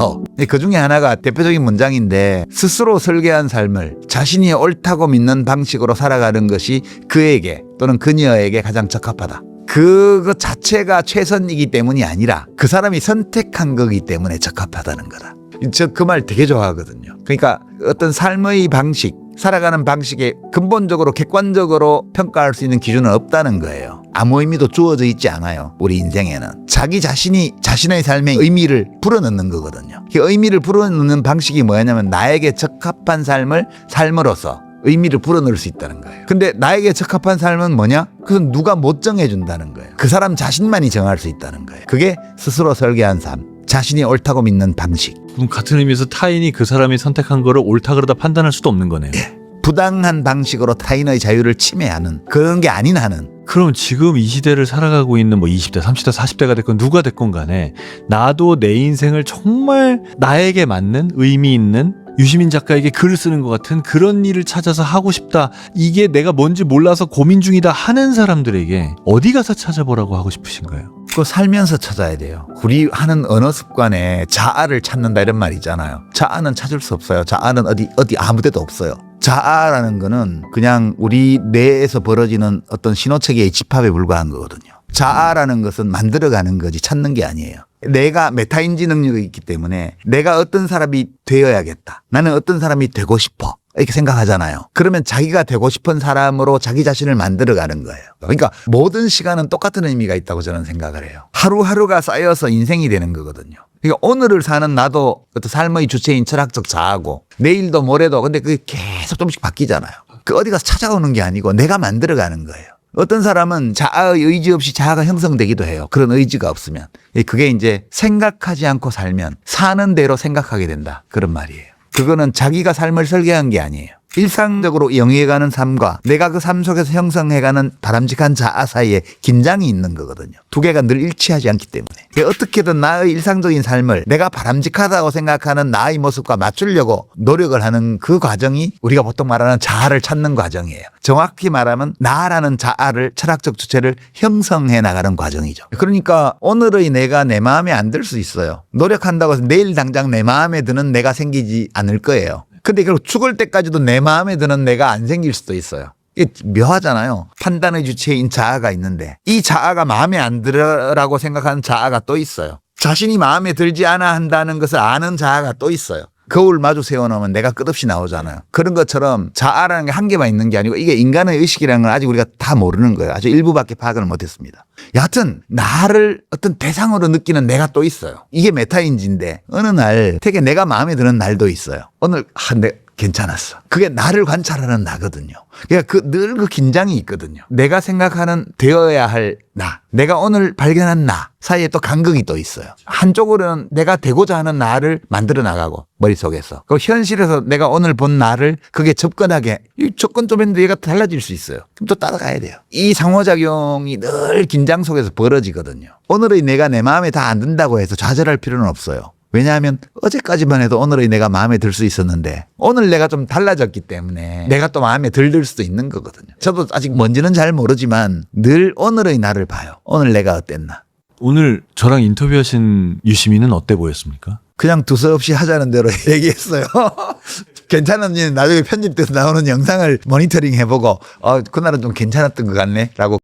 더. 그 중에 하나가 대표적인 문장인데 스스로 설계한 삶을 자신이 옳다고 믿는 방식으로 살아가는 것이 그에게 또는 그녀에게 가장 적합하다. 그것 자체가 최선이기 때문이 아니라 그 사람이 선택한 거기 때문에 적합하다는 거다. 저 그 말 되게 좋아하거든요. 그러니까 어떤 삶의 방식, 살아가는 방식에 근본적으로 객관적으로 평가할 수 있는 기준은 없다는 거예요. 아무 의미도 주어져 있지 않아요. 우리 인생에는. 자기 자신이 자신의 삶에 의미를 불어넣는 거거든요. 그 의미를 불어넣는 방식이 뭐냐면 나에게 적합한 삶을 삶으로써 의미를 불어넣을 수 있다는 거예요. 근데 나에게 적합한 삶은 뭐냐? 그건 누가 못 정해준다는 거예요. 그 사람 자신만이 정할 수 있다는 거예요. 그게 스스로 설계한 삶. 자신이 옳다고 믿는 방식. 그럼 같은 의미에서 타인이 그 사람이 선택한 거를 옳다 그러다 판단할 수도 없는 거네요. 부당한 방식으로 타인의 자유를 침해하는 그런 게 아닌 한은 그럼 지금 이 시대를 살아가고 있는 뭐 20대, 30대, 40대가 됐건 누가 됐건 간에 나도 내 인생을 정말 나에게 맞는 의미 있는 유시민 작가에게 글을 쓰는 것 같은 그런 일을 찾아서 하고 싶다. 이게 내가 뭔지 몰라서 고민 중이다 하는 사람들에게 어디 가서 찾아보라고 하고 싶으신가요? 그 살면서 찾아야 돼요. 우리 하는 언어 습관에 자아를 찾는다 이런 말 있잖아요. 자아는 찾을 수 없어요. 자아는 어디 어디 아무데도 없어요. 자아라는 거는 그냥 우리 뇌에서 벌어지는 어떤 신호체계의 집합에 불과한 거거든요. 자아라는 것은 만들어가는 거지 찾는 게 아니에요. 내가 메타인지 능력이 있기 때문에 내가 어떤 사람이 되어야겠다. 나는 어떤 사람이 되고 싶어. 이렇게 생각하잖아요. 그러면 자기가 되고 싶은 사람으로 자기 자신을 만들어 가는 거예요. 그러니까 모든 시간은 똑같은 의미가 있다고 저는 생각을 해요. 하루하루가 쌓여서 인생이 되는 거거든요. 그러니까 오늘을 사는 나도 어떤 삶의 주체인 철학적 자아고 내일도 모레도 근데 그게 계속 조금씩 바뀌잖아요. 그 어디 가서 찾아오는 게 아니고 내가 만들어 가는 거예요. 어떤 사람은 자아의 의지 없이 자아가 형성되기도 해요. 그런 의지가 없으면. 예, 그게 이제 생각하지 않고 살면 사는 대로 생각하게 된다. 그런 말이에요. 그거는 자기가 삶을 설계한 게 아니에요. 일상적으로 영위해가는 삶과 내가 그 삶 속에서 형성해가는 바람직한 자아 사이에 긴장이 있는 거거든요. 두 개가 늘 일치하지 않기 때문에. 어떻게든 나의 일상적인 삶을 내가 바람직하다고 생각하는 나의 모습과 맞추려고 노력을 하는 그 과정이 우리가 보통 말하는 자아를 찾는 과정이에요. 정확히 말하면 나라는 자아를 철학적 주체를 형성해 나가는 과정이죠. 그러니까 오늘의 내가 내 마음에 안 들 수 있어요. 노력한다고 해서 내일 당장 내 마음에 드는 내가 생기지 않을 거예요. 근데 결국 죽을 때까지도 내 마음에 드는 내가 안 생길 수도 있어요. 이게 묘하잖아요. 판단의 주체인 자아가 있는데 이 자아가 마음에 안 들어라고 생각하는 자아가 또 있어요. 자신이 마음에 들지 않아 한다는 것을 아는 자아가 또 있어요. 거울 마주 세워놓으면 내가 끝없이 나오잖아요. 그런 것처럼 자아라는 게한 개만 있는 게 아니고 이게 인간의 의식이라는 건 아직 우리가 다 모르는 거예요. 아주 일부밖에 파악을 못했습니다. 여하튼 나를 어떤 대상으로 느끼는 내가 또 있어요. 이게 메타인지인데 어느 날 되게 내가 마음에 드는 날도 있어요. 오늘 한내 괜찮았어. 그게 나를 관찰하는 나거든요. 그러니까 그 늘 그 긴장이 있거든요. 내가 생각하는 되어야 할 나, 내가 오늘 발견한 나 사이에 또 간극이 또 있어요. 한쪽으로는 내가 되고자 하는 나를 만들어 나가고 머릿속에서. 그 현실에서 내가 오늘 본 나를 그게 접근하게 이 접근 좀 했는데 얘가 달라질 수 있어요. 그럼 또 따라가야 돼요. 이 상호작용이 늘 긴장 속에서 벌어지거든요. 오늘의 내가 내 마음에 다 안 든다고 해서 좌절할 필요는 없어요. 왜냐하면 어제까지만 해도 오늘의 내가 마음에 들 수 있었는데 오늘 내가 좀 달라졌기 때문에 내가 또 마음에 들들 수도 있는 거거든요. 저도 아직 뭔지는 잘 모르지만 늘 오늘의 나를 봐요. 오늘 내가 어땠나. 오늘 저랑 인터뷰하신 유시민은 어때 보였습니까? 그냥 두서없이 하자는 대로 얘기했어요. 괜찮은지 나중에 편집돼서 나오는 영상을 모니터링 해보고 어 그날은 좀 괜찮았던 것 같네 라고